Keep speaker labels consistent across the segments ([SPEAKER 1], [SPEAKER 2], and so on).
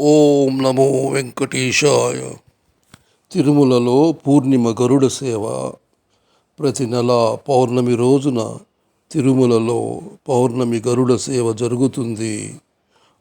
[SPEAKER 1] ఓం నమో వెంకటేశాయ. తిరుమలలో పూర్ణిమ గరుడ సేవ. ప్రతి నెల పౌర్ణమి రోజున తిరుమలలో పౌర్ణమి గరుడ సేవ జరుగుతుంది.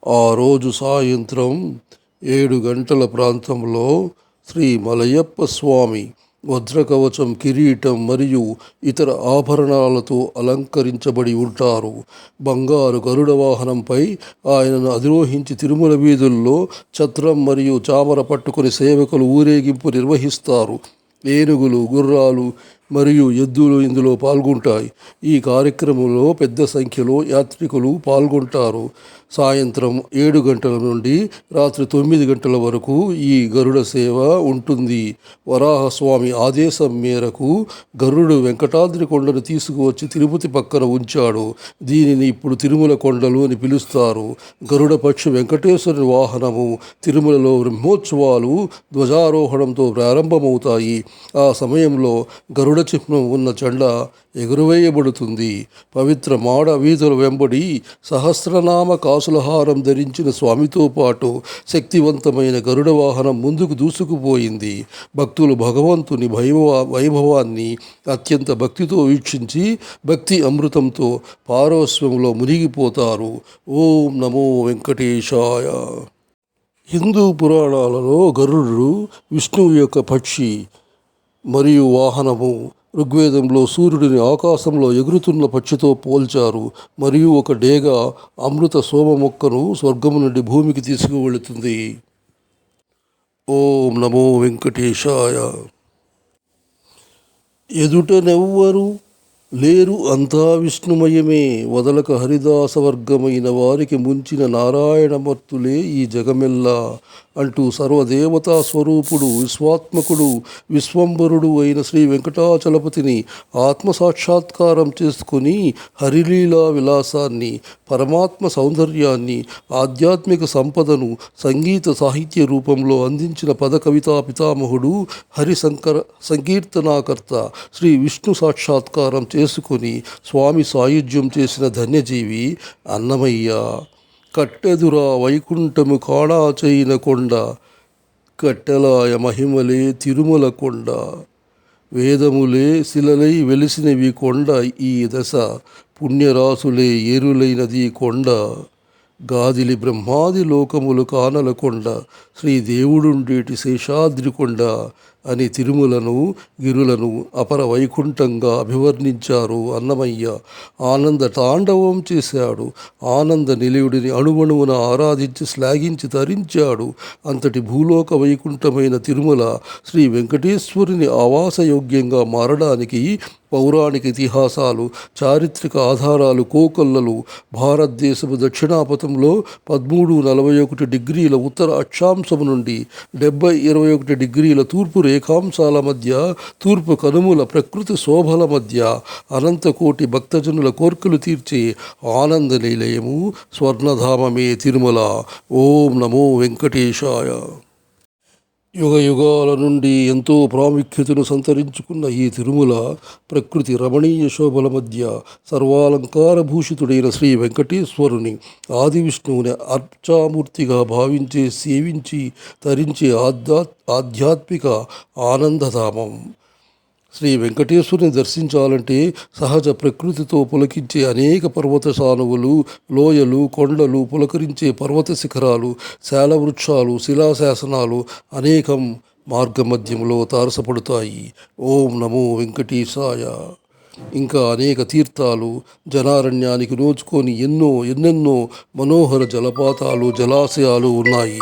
[SPEAKER 1] ఆ రోజు సాయంత్రం ఏడు గంటల ప్రాంతంలో శ్రీ మలయప్ప స్వామి వజ్రకవచం కిరీటం మరియు ఇతర ఆభరణాలతో అలంకరించబడి ఉంటారు. బంగారు గరుడ వాహనంపై ఆయనను అధిరోహించి తిరుమల వీధుల్లో ఛత్రం మరియు చామర పట్టుకుని సేవకులు ఊరేగింపు నిర్వహిస్తారు. ఏనుగులు గుర్రాలు మరియు ఎద్దులు ఇందులో పాల్గొంటాయి. ఈ కార్యక్రమంలో పెద్ద సంఖ్యలో యాత్రికులు పాల్గొంటారు. సాయంత్రం ఏడు గంటల నుండి రాత్రి తొమ్మిది గంటల వరకు ఈ గరుడ సేవ ఉంటుంది. వరాహస్వామి ఆదేశం మేరకు గరుడు వెంకటాద్రి కొండను తీసుకువచ్చి తిరుపతి పక్కన ఉంచాడు. దీనిని ఇప్పుడు తిరుమల కొండలు అని పిలుస్తారు. గరుడ పక్షి వెంకటేశ్వరుని వాహనము తిరుమలలో బ్రహ్మోత్సవాలు ధ్వజారోహణంతో ప్రారంభమవుతాయి. ఆ సమయంలో గరుడ చిహ్నం ఉన్న జెండా ఎగురవేయబడుతుంది. పవిత్ర మాడ వీధుల వెంబడి సహస్రనామ కాసులహారం ధరించిన స్వామితో పాటు శక్తివంతమైన గరుడ వాహనం ముందుకు దూసుకుపోయింది భక్తులు భగవంతుని వైభవ వైభవాన్ని అత్యంత భక్తితో వీక్షించి భక్తి అమృతంతో పారవస్వంలో మునిగిపోతారు ఓం నమో వెంకటేశాయ హిందూ పురాణాలలో గరుడు విష్ణువు యొక్క పక్షి మరియు వాహనము ఋగ్వేదంలో సూర్యుడిని ఆకాశంలో ఎగురుతున్న పక్షితో పోల్చారు. మరియు ఒక డేగ అమృత సోమ మొక్కను స్వర్గము నుండి భూమికి తీసుకువెళుతుంది. ఓం నమో వెంకటేశాయ. ఎదుటనెవ్వరు లేరు అంతా విష్ణుమయమే. వదలక హరిదాసవర్గమైన వారికి ముంచిన నారాయణమూర్తులే ఈ జగమెల్లా అంటూ సర్వదేవతా స్వరూపుడు విశ్వాత్మకుడు విశ్వంబరుడు అయిన శ్రీ వెంకటాచలపతిని ఆత్మసాక్షాత్కారం చేసుకుని హరిలీలా విలాసాన్ని పరమాత్మ సౌందర్యాన్ని ఆధ్యాత్మిక సంపదను సంగీత సాహిత్య రూపంలో అందించిన పద కవితా పితామహుడు హరిశంకర సంకీర్తనాకర్త శ్రీ విష్ణు సాక్షాత్కారం చేసుకుని స్వామి సాయుధ్యం చేసిన ధన్యజీవి అన్నమయ్య. కట్టెదురా వైకుంఠము కాడాచైన కొండ కట్టెలాయ మహిమలే తిరుమల కొండ. వేదములే శిలలై వెలిసినవి కొండ ఈ దశ పుణ్యరాసులే ఏరులైనది కొండ. గాదిలి బ్రహ్మాది లోకములు కానలకొండ శ్రీదేవుడుండేటి శ్రీ దేవుడుండేటి అని తిరుమలను గిరులను అపర వైకుంఠంగా అభివర్ణించారు అన్నమయ్య. ఆనంద తాండవం చేశాడు. ఆనంద నిలయుడిని అణువణువున ఆరాధించి శ్లాఘించి తరించాడు. అంతటి భూలోక వైకుంఠమైన తిరుమల శ్రీ వెంకటేశ్వరుని ఆవాసయోగ్యంగా మారడానికి పౌరాణిక ఇతిహాసాలు చారిత్రక ఆధారాలు కోకొల్లలు భారతదేశపు దక్షిణాపథంలో పదమూడు నలభై ఒకటి డిగ్రీల ఉత్తర అక్షాంశము నుండి డెబ్బై ఇరవై ఒకటి డిగ్రీల తూర్పు రేఖాంశాల మధ్య తూర్పు కనుమల ప్రకృతి శోభల మధ్య అనంతకోటి భక్తజనుల కోర్కెలు తీర్చే ఆనంద నిలయము స్వర్ణధామమే తిరుమల. ఓం నమో వెంకటేశాయ. యుగ యుగాల నుండి ఎంతో ప్రాముఖ్యతను సంతరించుకున్న ఈ తిరుమల ప్రకృతి రమణీయ శోభల మధ్య సర్వాలంకార భూషితుడైన శ్రీ వెంకటేశ్వరుని ఆది విష్ణువుని అర్చామూర్తిగా భావించే సేవించి తరించే ఆధ్యా ఆధ్యాత్మిక ఆనందధామం. శ్రీ వెంకటేశ్వరుని దర్శించాలంటే సహజ ప్రకృతితో పులకించే అనేక పర్వత సానువులు లోయలు కొండలు పులకరించే పర్వత శిఖరాలు శాలవృక్షాలు శిలాశాసనాలు అనేకం మార్గమధ్యంలో తారసపడతాయి. ఓం నమో వెంకటేశాయ. ఇంకా అనేక తీర్థాలు జనారణ్యానికి నోచుకొని ఎన్నో ఎన్నెన్నో మనోహర జలపాతాలు జలాశయాలు ఉన్నాయి.